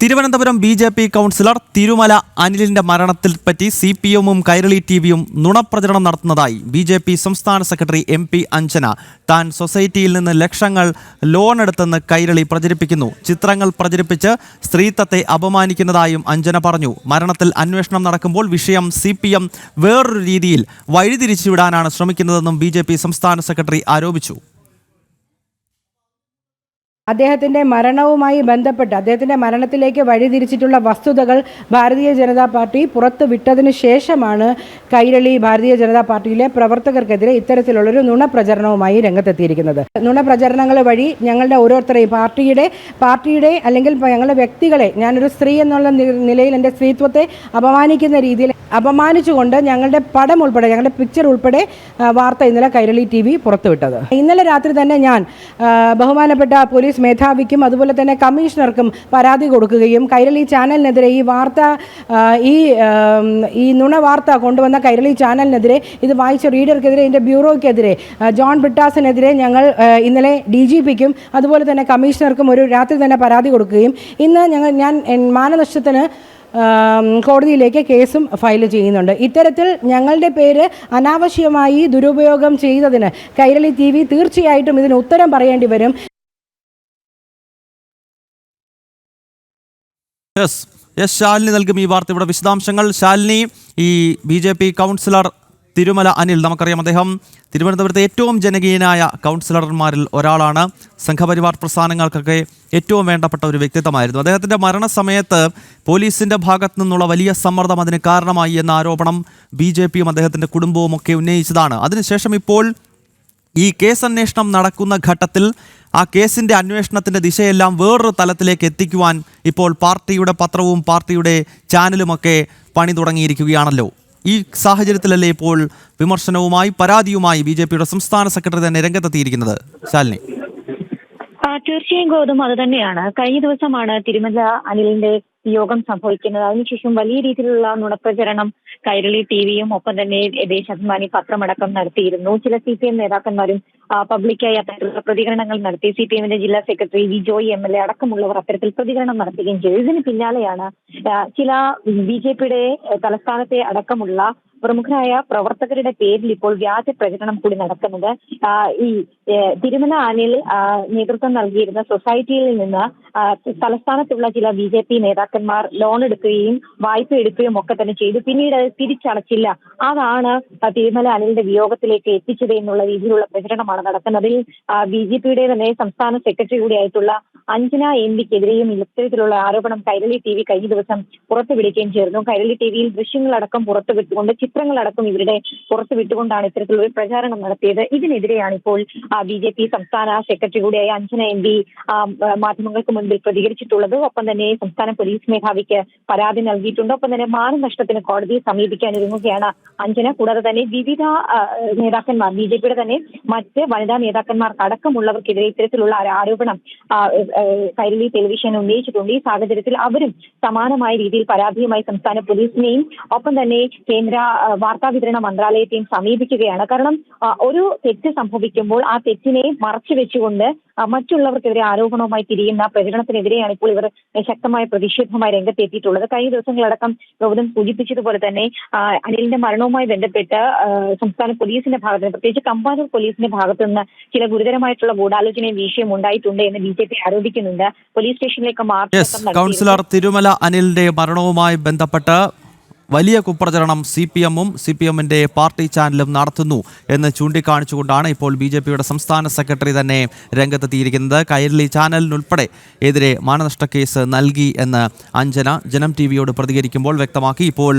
Thiruvananthapuram B J P councillor Thirumala അനിലിന്റെ മരണത്തിൽ പറ്റി C P എമ്മും കൈരളി ടി വിയും നുണപ്രചരണം നടത്തുന്നതായി ബി ജെ പി സംസ്ഥാന സെക്രട്ടറി എം പി അഞ്ജന. താൻ സൊസൈറ്റിയിൽ നിന്ന് ലക്ഷങ്ങൾ ലോൺ എടുത്തെന്ന് കൈരളി പ്രചരിപ്പിക്കുന്നു. ചിത്രങ്ങൾ പ്രചരിപ്പിച്ച് സ്ത്രീത്വത്തെ അപമാനിക്കുന്നതായും അഞ്ജന പറഞ്ഞു. മരണത്തിൽ അന്വേഷണം നടക്കുമ്പോൾ വിഷയം സി പി എം വേറൊരു രീതിയിൽ വഴിതിരിച്ചുവിടാനാണ് ശ്രമിക്കുന്നതെന്നും ബി ജെ പി സംസ്ഥാന സെക്രട്ടറി ആരോപിച്ചു. അദ്ദേഹത്തിന്റെ മരണവുമായി ബന്ധപ്പെട്ട് അദ്ദേഹത്തിന്റെ മരണത്തിലേക്ക് വഴിതിരിച്ചിട്ടുള്ള വസ്തുതകൾ ഭാരതീയ ജനതാ പാർട്ടി പുറത്തു വിട്ടതിന് ശേഷമാണ് കൈരളി ഭാരതീയ ജനതാ പാർട്ടിയിലെ പ്രവർത്തകർക്കെതിരെ ഇത്തരത്തിലുള്ളൊരു നുണപ്രചരണവുമായി രംഗത്തെത്തിയിരിക്കുന്നത്. നുണപ്രചരണങ്ങൾ വഴി ഞങ്ങളുടെ ഓരോരുത്തരെയും പാർട്ടിയുടെ പാർട്ടിയുടെ അല്ലെങ്കിൽ ഞങ്ങളുടെ വ്യക്തികളെ ഞാനൊരു സ്ത്രീ എന്നുള്ള നിലയിൽ എന്റെ സ്ത്രീത്വത്തെ അപമാനിക്കുന്ന രീതിയിൽ അപമാനിച്ചുകൊണ്ട് ഞങ്ങളുടെ പടം ഉൾപ്പെടെ ഞങ്ങളുടെ പിക്ചർ ഉൾപ്പെടെ വാർത്ത ഇന്നലെ കൈരളി ടി വി പുറത്തുവിട്ടത്. ഇന്നലെ രാത്രി തന്നെ ഞാൻ ബഹുമാനപ്പെട്ട പോലീസ് മേധാവിക്കും അതുപോലെ തന്നെ കമ്മീഷണർക്കും പരാതി കൊടുക്കുകയും കൈരളി ചാനലിനെതിരെ ഈ വാർത്ത ഈ ഈ നുണ വാർത്ത കൊണ്ടുവന്ന കൈരളി ചാനലിനെതിരെ ഇത് വായിച്ച റീഡർക്കെതിരെ ഇതിന്റെ ബ്യൂറോയ്ക്കെതിരെ ജോൺ ബ്രിട്ടാസിനെതിരെ ഞങ്ങൾ ഇന്നലെ ഡി ജി പിക്കും അതുപോലെ തന്നെ കമ്മീഷണർക്കും ഒരു രാത്രി തന്നെ പരാതി കൊടുക്കുകയും ഇന്ന് ഞങ്ങൾ ഞാൻ മാനനഷ്ടത്തിന് കോടതിയിലേക്ക് കേസും ഫയൽ ചെയ്യുന്നുണ്ട്. ഇത്തരത്തിൽ ഞങ്ങളുടെ പേര് അനാവശ്യമായി ദുരുപയോഗം ചെയ്തതിന് കൈരളി ടി വി തീർച്ചയായിട്ടും ഇതിന് ഉത്തരം പറയേണ്ടി വരും. യെസ് യെസ് ശാലിനി നൽകും ഈ വാർത്തയുടെ വിശദാംശങ്ങൾ. ശാലിനി ഈ B J P councillor Thirumala Anil നമുക്കറിയാം അദ്ദേഹം തിരുവനന്തപുരത്തെ ഏറ്റവും ജനകീയനായ കൗൺസിലർമാരിൽ ഒരാളാണ്. സംഘപരിവാർ പ്രസ്ഥാനങ്ങൾക്കൊക്കെ ഏറ്റവും വേണ്ടപ്പെട്ട ഒരു വ്യക്തിത്വമായിരുന്നു. അദ്ദേഹത്തിന്റെ മരണസമയത്ത് പോലീസിന്റെ ഭാഗത്തു നിന്നുള്ള വലിയ സമ്മർദ്ദം അതിന് കാരണമായി എന്ന ആരോപണം ബി ജെ പിയും അദ്ദേഹത്തിന്റെ കുടുംബവും ഒക്കെ ഉന്നയിച്ചതാണ്. അതിനുശേഷം ഇപ്പോൾ ഈ കേസ് അന്വേഷണം നടക്കുന്ന ഘട്ടത്തിൽ ആ കേസിന്റെ അന്വേഷണത്തിന്റെ ദിശയെല്ലാം വേറൊരു തലത്തിലേക്ക് എത്തിക്കുവാൻ ഇപ്പോൾ പാർട്ടിയുടെ പത്രവും പാർട്ടിയുടെ ചാനലുമൊക്കെ പണി തുടങ്ങിയിരിക്കുകയാണല്ലോ. ഈ സാഹചര്യത്തിലല്ലേ ഇപ്പോൾ വിമർശനവുമായി പരാതിയുമായി ബി ജെ പിയുടെ സംസ്ഥാന സെക്രട്ടറി തന്നെ രംഗത്തെത്തിയിരിക്കുന്നത്? ശാലിനി. തീർച്ചയായും ഗൗതം അത് തന്നെയാണ്. കഴിഞ്ഞ ദിവസമാണ് തിരുമല അനിലിന്റെ യോഗം സംഭവിക്കുന്നത്. അതിനുശേഷം വലിയ രീതിയിലുള്ള നുണപ്രചരണം കൈരളി ടിവിയും ഒപ്പം തന്നെ ദേശാഭിമാനി പത്രമടക്കം നടത്തിയിരുന്നു. ചില സി പി എം നേതാക്കന്മാരും പബ്ലിക്കായി അത്തരത്തിലുള്ള പ്രതികരണങ്ങൾ നടത്തി. സി പി എമ്മിന്റെ ജില്ലാ secretary V Joy M L A അടക്കമുള്ളവർ അത്തരത്തിൽ പ്രതികരണം നടത്തുകയും ചെയ്തു. ഇതിന് പിന്നാലെയാണ് ചില ബി ജെ പിയുടെ തലസ്ഥാനത്തെ അടക്കമുള്ള പ്രമുഖരായ പ്രവർത്തകരുടെ പേരിൽ ഇപ്പോൾ വ്യാജ പ്രചരണം കൂടി നടക്കുന്നത്. ഈ തിരുമല ആനയിൽ നേതൃത്വം നൽകിയിരുന്ന സൊസൈറ്റിയിൽ നിന്ന് തലസ്ഥാനത്തുള്ള ചില ബി ജെ പി നേതാക്കന്മാർ ലോൺ എടുക്കുകയും വായ്പ എടുക്കുകയും ഒക്കെ തന്നെ ചെയ്തു. പിന്നീട് അത് തിരിച്ചടച്ചില്ല. അതാണ് തിരുമല അനിലിന്റെ വിയോഗത്തിലേക്ക് എത്തിച്ചത് എന്നുള്ള രീതിയിലുള്ള പ്രചരണമാണ് നടക്കുന്നത്. അതിൽ ബി ജെ പിയുടെ തന്നെ സംസ്ഥാന സെക്രട്ടറി കൂടിയായിട്ടുള്ള അഞ്ജന എം പിക്കെതിരെയും ഇത്തരത്തിലുള്ള ആരോപണം കൈരളി ടി വി കഴിഞ്ഞ ദിവസം പുറത്തുവിടുകയും ചേർന്നു കൈരളി ടി വിയിൽ ദൃശ്യങ്ങളടക്കം പുറത്തുവിട്ടുകൊണ്ട് ചിത്രങ്ങളടക്കം ഇവരുടെ പുറത്തു വിട്ടുകൊണ്ടാണ് ഒരു പ്രചാരണം നടത്തിയത്. ഇതിനെതിരെയാണ് ഇപ്പോൾ ബി ജെ പി സംസ്ഥാന സെക്രട്ടറി കൂടിയായ അഞ്ജന എം പി മാധ്യമങ്ങൾക്ക് മുൻപിൽ പ്രതികരിച്ചിട്ടുള്ളത്. ഒപ്പം തന്നെ സംസ്ഥാന പോലീസ് മേധാവിക്ക് പരാതി നൽകിയിട്ടുണ്ട്. ഒപ്പം തന്നെ മാനനഷ്ടത്തിന് കോടതിയെ സമീപിക്കാൻ ഒരുങ്ങുകയാണ് അഞ്ജന. കൂടാതെ തന്നെ വിവിധ നേതാക്കന്മാർ ബി ജെ പിയുടെ തന്നെ മറ്റ് വനിതാ നേതാക്കന്മാർക്ക് അടക്കമുള്ളവർക്കെതിരെ ഇത്തരത്തിലുള്ള ആരോപണം കൈരളി ടെലിവിഷൻ ഉന്നയിച്ചിട്ടുണ്ട്. ഈ സാഹചര്യത്തിൽ അവരും സമാനമായ രീതിയിൽ പരാതിയുമായി സംസ്ഥാന പോലീസിനെയും ഒപ്പം തന്നെ കേന്ദ്ര വാർത്താവിതരണ മന്ത്രാലയത്തെയും സമീപിക്കുകയാണ്. കാരണം ഒരു തെറ്റ് സംഭവിക്കുമ്പോൾ ആ തെറ്റിനെ മറച്ചു വെച്ചുകൊണ്ട് മറ്റുള്ളവർക്കെതിരെ ആരോപണവുമായി തിരിയുന്ന പ്രചരണത്തിനെതിരെയാണ് ഇപ്പോൾ ഇവർ ശക്തമായ പ്രതിഷേധവുമായി രംഗത്തെത്തിയിട്ടുള്ളത്. കഴിഞ്ഞ ദിവസങ്ങളടക്കം ഗൗതം സൂചിപ്പിച്ചതുപോലെ തന്നെ അനിലിന്റെ മരണവുമായി ബന്ധപ്പെട്ട് സംസ്ഥാന പോലീസിന്റെ ഭാഗത്ത് നിന്ന് പ്രത്യേകിച്ച് കമ്പാനൂർ പോലീസിന്റെ ഭാഗത്തു നിന്ന് ചില ഗുരുതരമായിട്ടുള്ള ഗൂഢാലോചനയും വീഴ്ചയും ഉണ്ടായിട്ടുണ്ട് എന്ന് ബി ജെ പി ആരോപിക്കുന്നുണ്ട്. പോലീസ് സ്റ്റേഷനിലേക്ക് മാർച്ച് കൗൺസിലർ തിരുമല അനിലിന്റെ മരണവുമായി ബന്ധപ്പെട്ട് വലിയ കുപ്രചരണം സി പി എമ്മും സി പി എമ്മിന്റെ പാർട്ടി ചാനലും നടത്തുന്നു എന്ന് ചൂണ്ടിക്കാണിച്ചുകൊണ്ടാണ് ഇപ്പോൾ ബി ജെ പിയുടെ സംസ്ഥാന സെക്രട്ടറി തന്നെ രംഗത്തെത്തിയിരിക്കുന്നത്. കൈരളി ചാനലിനുൾപ്പെടെ എതിരെ മാനനഷ്ട കേസ് നൽകി എന്ന് അഞ്ജന ജനം ടി വിയോട് പ്രതികരിക്കുമ്പോൾ വ്യക്തമാക്കി. ഇപ്പോൾ